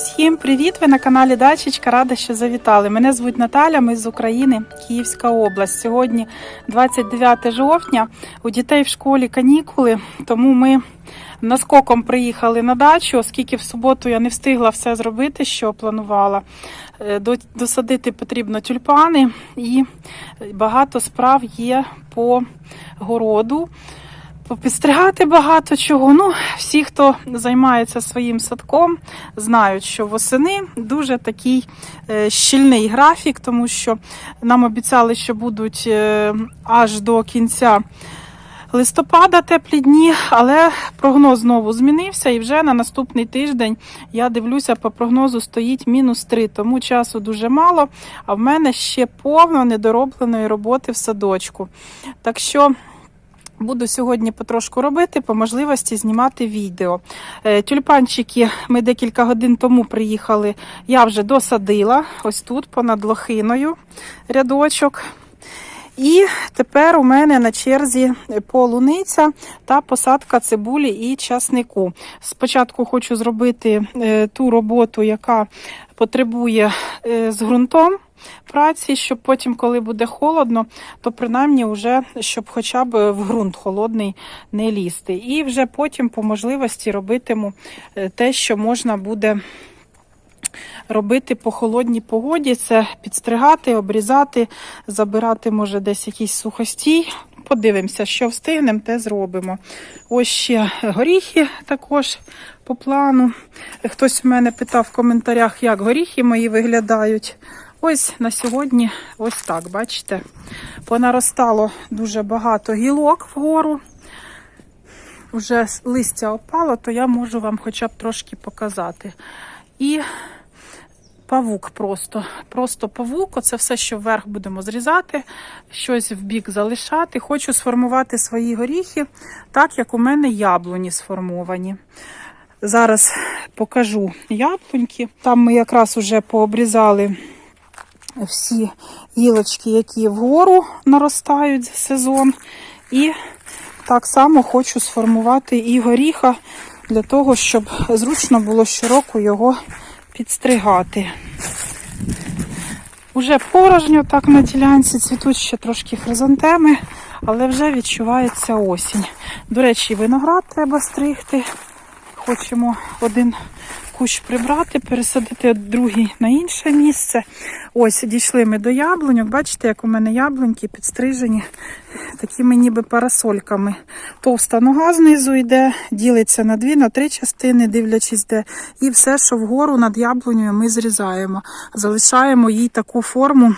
Всім привіт! Ви на каналі Дачечка. Рада, що завітали. Мене звуть Наталя, ми з України, Київська область. Сьогодні 29 жовтня. У дітей в школі канікули, тому ми наскоком приїхали на дачу, оскільки в суботу я не встигла все зробити, що планувала. Е, Досадити потрібно тюльпани і багато справ є по городу. Попістригати багато чого. Ну, всі, хто займається своїм садком, знають, що восени дуже такий е, щільний графік, тому що нам обіцяли, що будуть е, аж до кінця листопада теплі дні, але прогноз знову змінився, і вже на наступний тиждень я дивлюся, по прогнозу стоїть мінус 3, тому часу дуже мало. А в мене ще повно недоробленої роботи в садочку. Так що. Буду сьогодні потрошку робити, по можливості знімати відео. Е, Тюльпанчики ми декілька годин тому приїхали. Я вже досадила ось тут, понад лохиною рядочок. І тепер у мене на черзі полуниця та посадка цибулі і часнику. Спочатку хочу зробити е, ту роботу, яка потребує е, з ґрунтом праці, щоб потім, коли буде холодно, то принаймні вже щоб хоча б в ґрунт холодний не лізти. І вже потім по можливості робитиму е, те, що можна буде робити по холодній погоді. Це підстригати, обрізати, забирати, може, десь якийсь сухостій. Подивимося, що встигнемо, те зробимо. Ось ще горіхи також по плану. Хтось у мене питав в коментарях, як горіхи мої виглядають. Ось на сьогодні ось так, бачите, понаростало дуже багато гілок вгору. Вже листя опало, то я можу вам хоча б трошки показати. І павук просто. Просто павук, оце все, що вверх будемо зрізати, щось в бік залишати. Хочу сформувати свої горіхи, так як у мене яблуні сформовані. Зараз покажу яблуньки. Там ми якраз уже пообрізали всі гілочки, які вгору наростають сезон. І так само хочу сформувати і горіха для того, щоб зручно було щороку його підстригати. Уже порожньо так на ділянці цвітуть ще трошки хризантеми, але вже відчувається осінь. До речі, виноград треба стригти. Хочемо один кущ прибрати, пересадити другий на інше місце. Ось дійшли ми до яблуньок. Бачите, як у мене яблуньки підстрижені такими ніби парасольками. Товста нога знизу йде, ділиться на дві, на три частини, дивлячись де. І все, що вгору над яблунею ми зрізаємо. Залишаємо їй таку форму,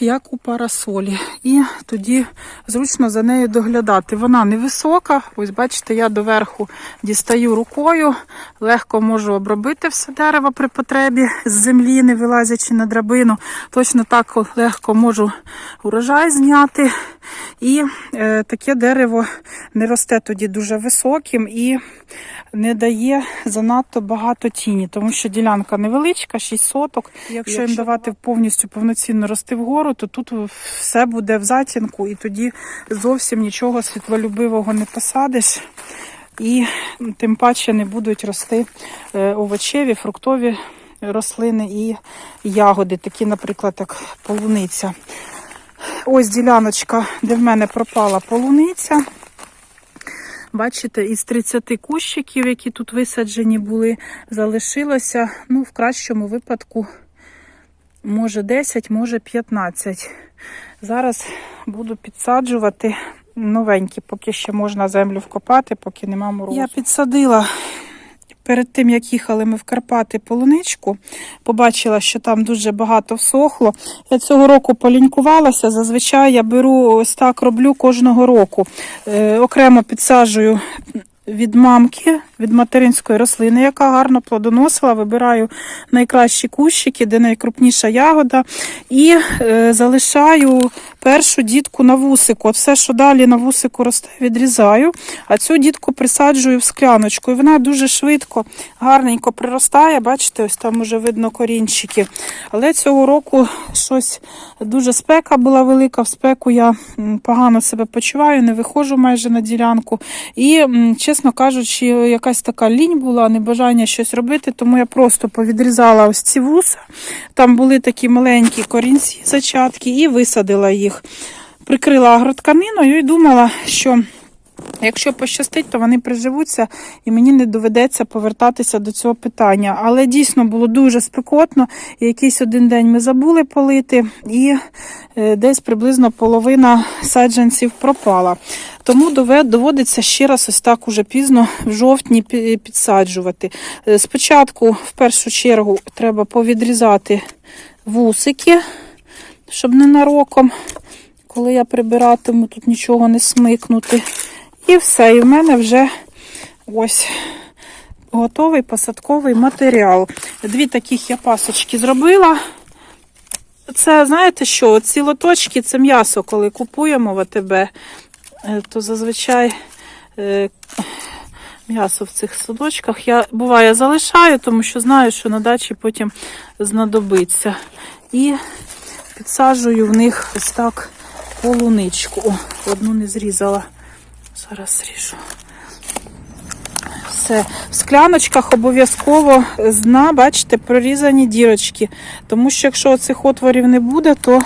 як у парасолі. І тоді зручно за нею доглядати. Вона невисока. Ось бачите, я доверху дістаю рукою, легко можу обробити все дерево при потребі з землі, не вилазячи на драбину. Точно так легко можу урожай зняти. І е, таке дерево не росте тоді дуже високим і не дає занадто багато тіні, тому що ділянка невеличка, 6 соток. Якщо їм давати повністю повноцінно рости вгору, то тут все буде в затінку, і тоді зовсім нічого світлолюбивого не посадиш. І тим паче не будуть рости е, овочеві, фруктові рослини і ягоди, такі, наприклад, як полуниця. Ось діляночка, де в мене пропала полуниця. Бачите, із 30 кущиків, які тут висаджені були, залишилося, ну, в кращому випадку, може 10, може 15. Зараз буду підсаджувати новенькі, поки ще можна землю вкопати, поки нема морозу. Я підсадила перед тим, як їхали ми в Карпати полуничку, побачила, що там дуже багато всохло. Я цього року полінькувалася. Зазвичай я беру ось так роблю кожного року. Е, окремо підсаджую від мамки, від материнської рослини, яка гарно плодоносила. Вибираю найкращі кущики, де найкрупніша ягода. І е, залишаю першу дітку на вусику. От все, що далі на вусику росте, відрізаю. А цю дітку присаджую в скляночку. І вона дуже швидко, гарненько приростає. Бачите, ось там уже видно корінчики. Але цього року щось дуже спека була велика. В спеку я погано себе почуваю, не виходжу майже на ділянку. І, чесно чесно кажучи, якась така лінь була, небажання щось робити, тому я просто повідрізала ось ці вуса. Там були такі маленькі корінці, зачатки, і висадила їх. Прикрила агротканиною і думала, що якщо пощастить, то вони приживуться і мені не доведеться повертатися до цього питання. Але дійсно було дуже спекотно. І якийсь один день ми забули полити, і е, десь приблизно половина саджанців пропала. Тому доводиться ще раз ось так уже пізно в жовтні підсаджувати. Е, Спочатку, в першу чергу, треба повідрізати вусики, щоб ненароком, коли я прибиратиму, тут нічого не смикнути. І все, і в мене вже ось готовий посадковий матеріал. Дві таких я пасочки зробила. Це, знаєте що, ці лоточки це м'ясо, коли купуємо в АТБ, то зазвичай е, м'ясо в цих садочках я буває залишаю, тому що знаю, що на дачі потім знадобиться. І підсаджую в них ось так полуничку. О, одну не зрізала. Зараз зріжу. Все. В скляночках обов'язково з бачите, прорізані дірочки. Тому що якщо цих отворів не буде, то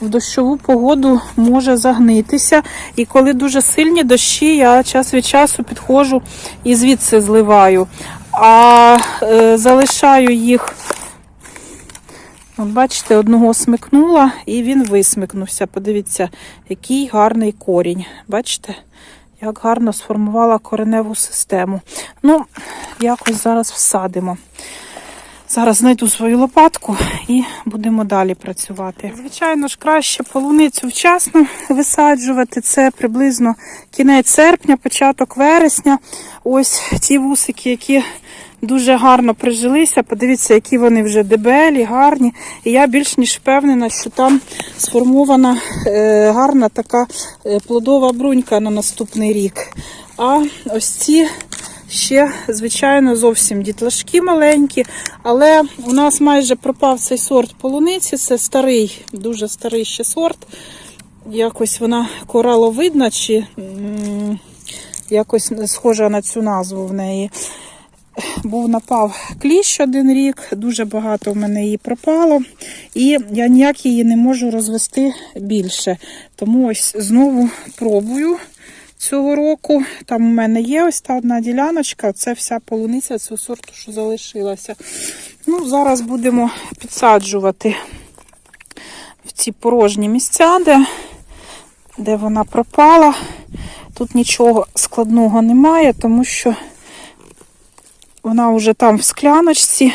в дощову погоду може загнитися. І коли дуже сильні дощі, я час від часу підходжу і звідси зливаю. А е, залишаю їх. От бачите, одного смикнула і він висмикнувся. Подивіться, який гарний корінь. Бачите? Як гарно сформувала кореневу систему. Ну, якось зараз всадимо. Зараз знайду свою лопатку і будемо далі працювати. Звичайно ж, краще полуницю вчасно висаджувати. Це приблизно кінець серпня, початок вересня. Ось ті вусики, які дуже гарно прижилися. Подивіться, які вони вже дебелі, гарні. І я більш ніж впевнена, що там сформована е, гарна така е, плодова брунька на наступний рік. А ось ці ще, звичайно, зовсім дітлашки маленькі, але у нас майже пропав цей сорт полуниці. Це старий, дуже старий ще сорт. Якось вона кораловидна, чи якось схожа на цю назву в неї. Був напав кліщ один рік, дуже багато в мене її пропало, і я ніяк її не можу розвести більше. Тому ось знову пробую цього року. Там у мене є ось та одна діляночка, це вся полуниця цього сорту, що залишилася. Ну, Зараз будемо підсаджувати в ці порожні місця, де, де вона пропала. Тут нічого складного немає, тому що вона вже там в скляночці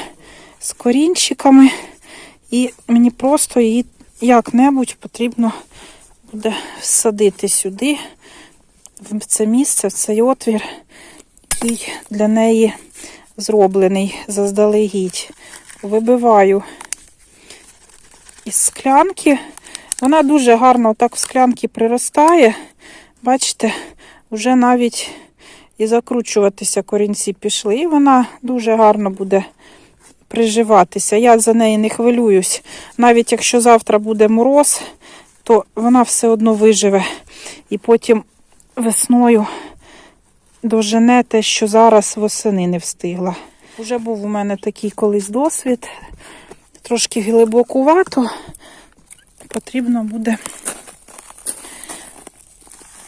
з корінчиками, і мені просто її як-небудь потрібно буде всадити сюди, в це місце, в цей отвір, який для неї зроблений заздалегідь. Вибиваю із склянки. Вона дуже гарно так в склянки приростає. Бачите, вже навіть і закручуватися корінці пішли. І вона дуже гарно буде приживатися. Я за неї не хвилююсь. Навіть якщо завтра буде мороз, то вона все одно виживе. І потім весною дожене те, що зараз восени не встигла. Уже був у мене такий колись досвід. Трошки глибокувато. Потрібно буде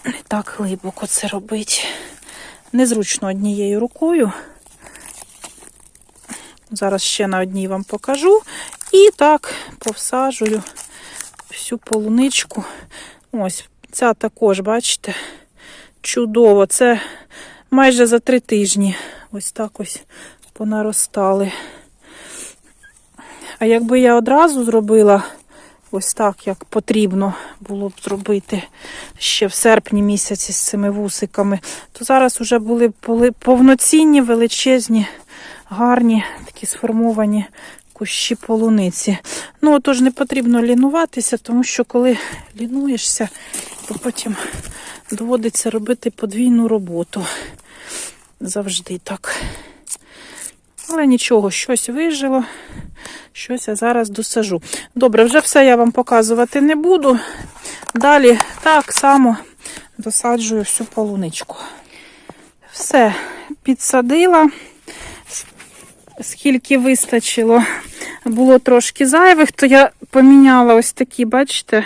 не так глибоко це робити. Незручно однією рукою. Зараз ще на одній вам покажу. І так повсаджую всю полуничку. Ось, ця також, бачите, чудово. Це майже за три тижні. Ось так ось понаростали. А якби я одразу зробила ось так, як потрібно було б зробити ще в серпні місяці з цими вусиками, то зараз вже були б повноцінні, величезні, гарні, такі сформовані кущі полуниці. Ну, отож не потрібно лінуватися, тому що коли лінуєшся, то потім доводиться робити подвійну роботу. Завжди так. Але нічого, щось вижило, щось я зараз досажу. Добре, вже все я вам показувати не буду. Далі так само досаджую всю полуничку. Все, підсадила. Скільки вистачило, було трошки зайвих, то я поміняла ось такі, бачите,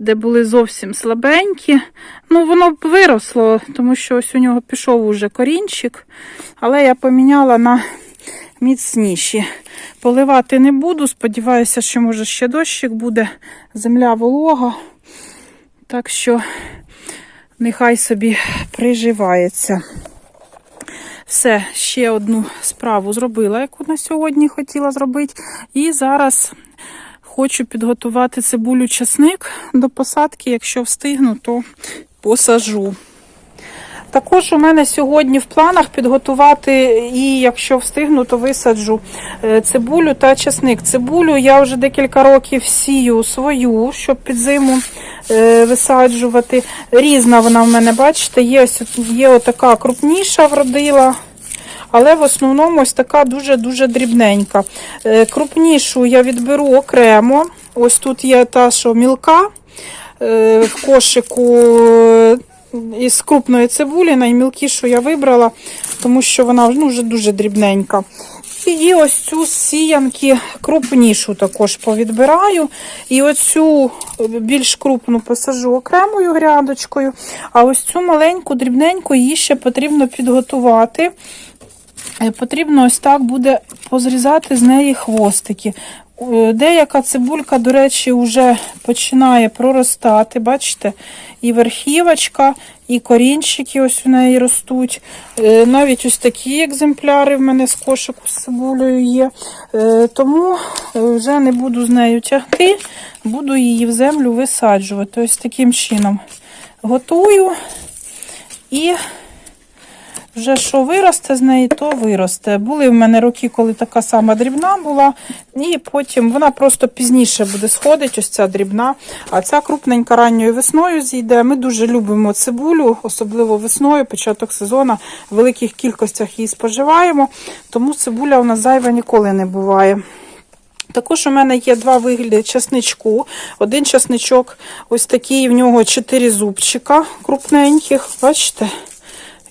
де були зовсім слабенькі. Ну, воно б виросло, тому що ось у нього пішов уже корінчик, але я поміняла на міцніші. Поливати не буду. Сподіваюся, що може ще дощик буде, земля волога. Так що нехай собі приживається. Все, ще одну справу зробила, яку на сьогодні хотіла зробити. І зараз хочу підготувати цибулю часник до посадки. Якщо встигну, то посажу. Також у мене сьогодні в планах підготувати, і якщо встигну, то висаджу е, цибулю та часник. Цибулю я вже декілька років сію свою, щоб під зиму е, висаджувати. Різна вона в мене, бачите, є є отака крупніша вродила. Але в основному ось така дуже-дуже дрібненька. Е, Крупнішу я відберу окремо. Ось тут є та, що мілка е, в кошику е, із крупної цибулі, наймілкішу я вибрала, тому що вона ну, вже дуже дрібненька. І, ось цю сіянки крупнішу також повідбираю. І оцю більш крупну посажу окремою грядочкою, а ось цю маленьку, дрібненьку її ще потрібно підготувати. Е, Потрібно ось так буде позрізати з неї хвостики. Е, Деяка цибулька, до речі, вже починає проростати. Бачите, і верхівочка, і корінчики ось у неї ростуть. Е, Навіть ось такі екземпляри в мене з кошику з цибулею є. Тому вже не буду з нею тягти, буду її в землю висаджувати. Ось таким чином готую і вже що виросте з неї, то виросте. Були в мене роки, коли така сама дрібна була, і потім вона просто пізніше буде сходити, ось ця дрібна. А ця крупненька ранньою весною зійде. Ми дуже любимо цибулю, особливо весною, початок сезону, в великих кількостях її споживаємо, тому цибуля у нас зайва ніколи не буває. Також у мене є два вигляди часничку. Один часничок, ось такий, в нього чотири зубчика крупненьких. Бачите?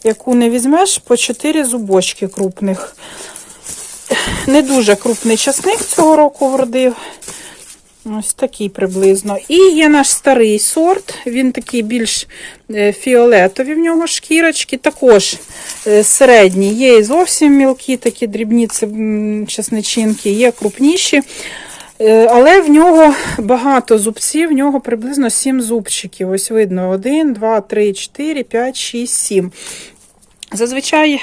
Яку не візьмеш, по 4 зубочки крупних. Не дуже крупний часник цього року вродив. Ось такий приблизно. І є наш старий сорт, він такий більш е, фіолетові в нього шкірочки, також е, середні. Є і зовсім мілкі, такі дрібні це, часничинки, є крупніші. Е, Але в нього багато зубців, в нього приблизно 7 зубчиків. Ось видно: 1, 2, 3, 4, 5, 6, 7. Зазвичай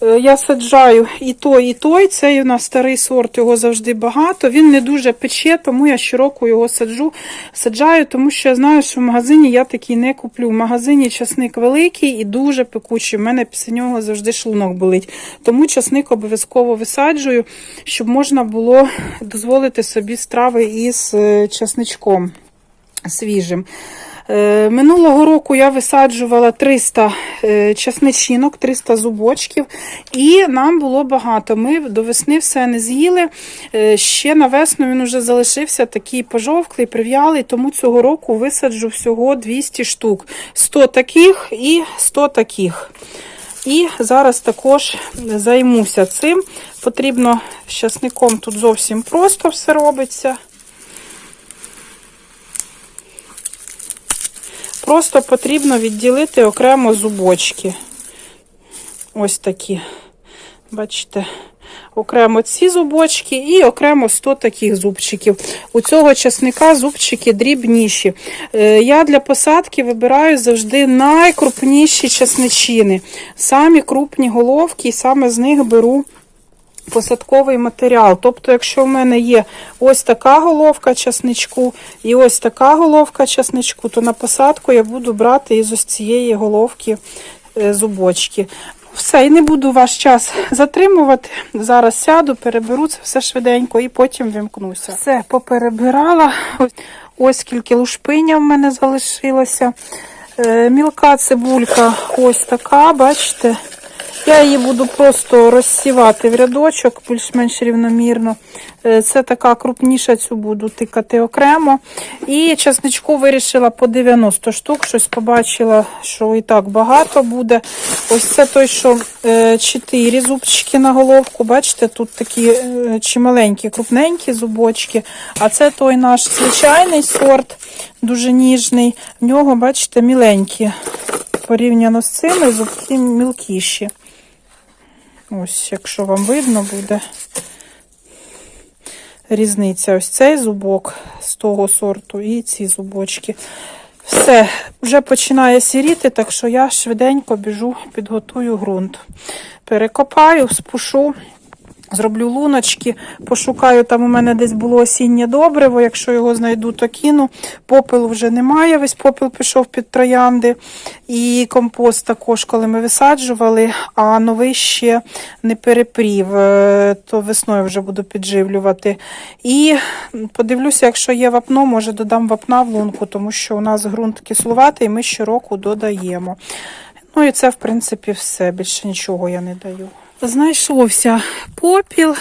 я саджаю і той, і той. Цей у нас старий сорт, його завжди багато. Він не дуже пече, тому я щороку його саджу, саджаю, тому що я знаю, що в магазині я такий не куплю. В магазині часник великий і дуже пекучий. У мене після нього завжди шлунок болить. Тому часник обов'язково висаджую, щоб можна було дозволити собі страви із е, часничком свіжим. Е, Минулого року я висаджувала 300 е, часничинок, 300 зубочків, і нам було багато. Ми до весни все не з'їли. Е, Ще на весну він вже залишився такий пожовклий, прив'ялий, тому цього року висаджу всього 200 штук. 100 таких і 100 таких. І зараз також займуся цим. Потрібно з тут зовсім просто все робиться. Просто потрібно відділити окремо зубочки. Ось такі. Бачите, окремо ці зубочки і окремо 100 таких зубчиків. У цього часника зубчики дрібніші. Е, Я для посадки вибираю завжди найкрупніші часничини. Самі крупні головки, і саме з них беру посадковий матеріал. Тобто, якщо в мене є ось така головка часничку і ось така головка часничку, то на посадку я буду брати із ось цієї головки е, зубочки. Все, і не буду ваш час затримувати. Зараз сяду, переберу це все швиденько і потім вимкнуся. Все, поперебирала. Ось, ось скільки лушпиня в мене залишилося. Е, мілка цибулька ось така, бачите. Я її буду просто розсівати в рядочок, більш-менш рівномірно. Е, Це така крупніша, цю буду тикати окремо. І часничку вирішила по 90 штук. Щось побачила, що і так багато буде. Ось це той, що 4 зубчики на головку. Бачите, тут такі е, чималенькі, крупненькі зубочки. А це той наш звичайний сорт, дуже ніжний. В нього, бачите, міленькі. Порівняно з цими зубки мілкіші. Ось, якщо вам видно буде різниця. Ось цей зубок з того сорту і ці зубочки. Все, вже починає сіріти, так що я швиденько біжу, підготую ґрунт. Перекопаю, спушу. Зроблю луночки, пошукаю, там у мене десь було осіннє добриво, якщо його знайду, то кину. Попелу вже немає, весь попіл пішов під троянди. І компост також, коли ми висаджували, а новий ще не перепрів, е, то весною вже буду підживлювати. І подивлюся, якщо є вапно, може додам вапна в лунку, тому що у нас ґрунт кислуватий, ми щороку додаємо. Ну і це, в принципі, все. Більше нічого я не даю. Знайшовся попіл.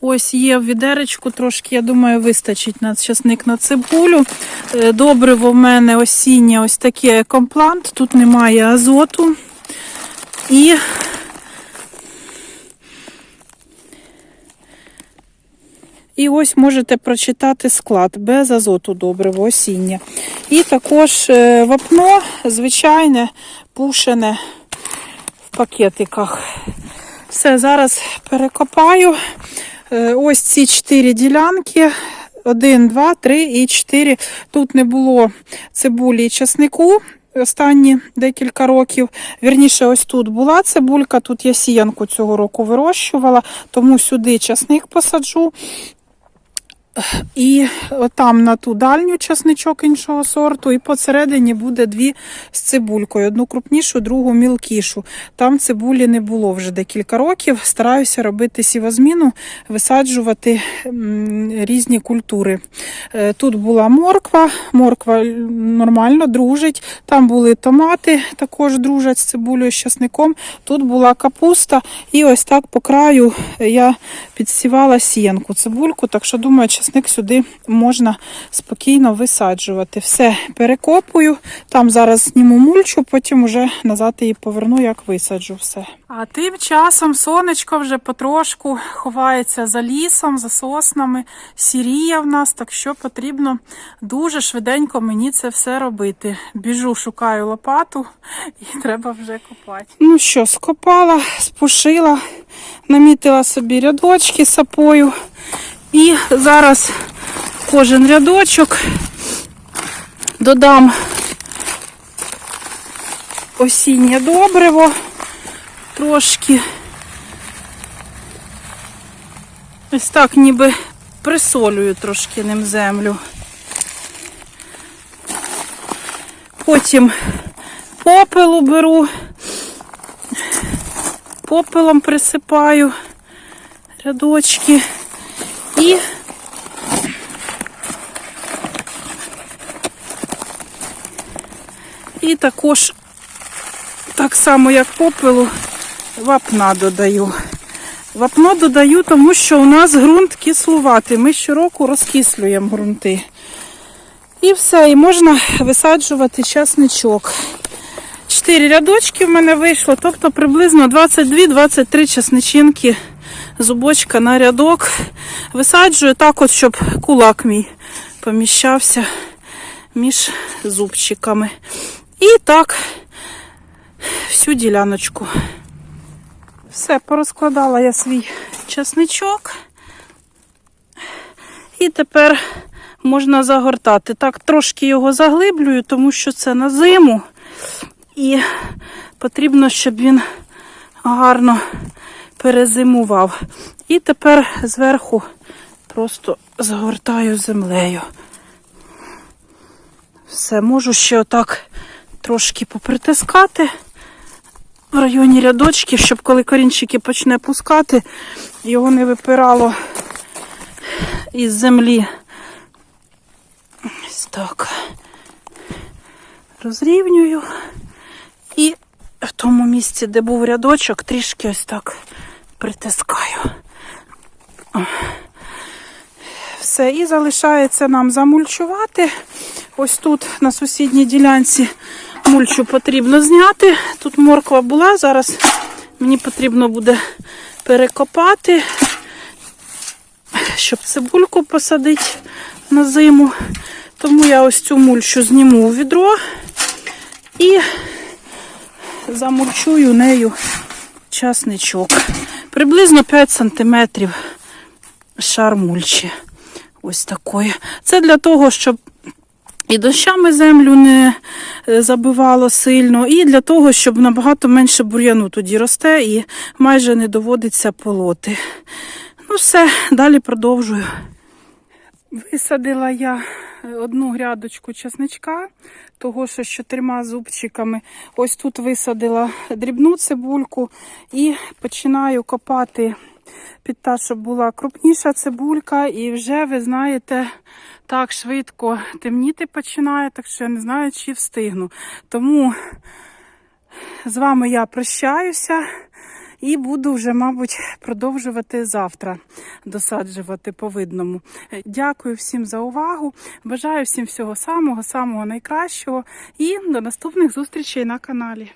Ось є в відеречку трошки, я думаю, вистачить на часник на цибулю. Е, Добриво в мене осіннє ось таке комплант, тут немає азоту. І І ось можете прочитати склад без азоту добриво осіннє. І також е, вапно звичайне, пушене в пакетиках. Все, зараз перекопаю. Е, Ось ці чотири ділянки. Один, два, три і чотири. Тут не було цибулі і часнику останні декілька років. Вірніше, ось тут була цибулька, тут я сіянку цього року вирощувала, тому сюди часник посаджу. І там на ту дальню часничок іншого сорту, і посередині буде дві з цибулькою. Одну крупнішу, другу мілкішу. Там цибулі не було вже декілька років. Стараюся робити сівозміну, висаджувати різні культури. Е, Тут була морква, морква нормально дружить. Там були томати, також дружать з цибулею, з часником. Тут була капуста, і ось так по краю я підсівала сіянку, цибульку, так що думаю, часник сюди можна спокійно висаджувати. Все перекопую, там зараз зніму мульчу, потім вже назад її поверну, як висаджу все. А тим часом сонечко вже потрошку ховається за лісом, за соснами, сіріє в нас, так що потрібно дуже швиденько мені це все робити. Біжу, шукаю лопату і треба вже копати. Ну що, скопала, спушила, намітила собі рядочки сапою. І зараз кожен рядочок додам осіннє добриво трошки. Ось так ніби присолюю трошки ним землю. Потім попелу беру, попелом присипаю рядочки і і також так само, як попелу, вапна додаю. Вапно додаю, тому що у нас ґрунт кислуватий. Ми щороку розкислюємо ґрунти. І все, і можна висаджувати часничок. Чотири рядочки в мене вийшло, тобто приблизно 22-23 часничинки зубочка на рядок. Висаджую так, от, щоб кулак мій поміщався між зубчиками. І так всю діляночку. Все, порозкладала я свій часничок. І тепер можна загортати. Так, трошки його заглиблюю, тому що це на зиму. І потрібно, щоб він гарно перезимував. І тепер зверху просто загортаю землею. Все, можу ще отак трошки попритискати в районі рядочків, щоб коли корінчики почне пускати, його не випирало із землі. Ось так. Розрівнюю і в тому місці, де був рядочок, трішки ось так притискаю. Все, і залишається нам замульчувати. Ось тут на сусідній ділянці мульчу потрібно зняти. Тут морква була, зараз мені потрібно буде перекопати, щоб цибульку посадити на зиму. Тому я ось цю мульчу зніму у відро і замульчую нею часничок. Приблизно 5 см шар мульчі. Ось такої. Це для того, щоб і дощами землю не е, забивало сильно, і для того, щоб набагато менше бур'яну тоді росте і майже не доводиться полоти. Ну все, далі продовжую. Висадила я одну грядочку часничка, того що з чотирма зубчиками. Ось тут висадила дрібну цибульку і починаю копати під те, щоб була крупніша цибулька, і вже, ви знаєте, так швидко темніти починає, так що я не знаю, чи встигну. Тому з вами я прощаюся. І буду вже, мабуть, продовжувати завтра досаджувати по видному. Дякую всім за увагу. Бажаю всім всього самого, самого найкращого і до наступних зустрічей на каналі.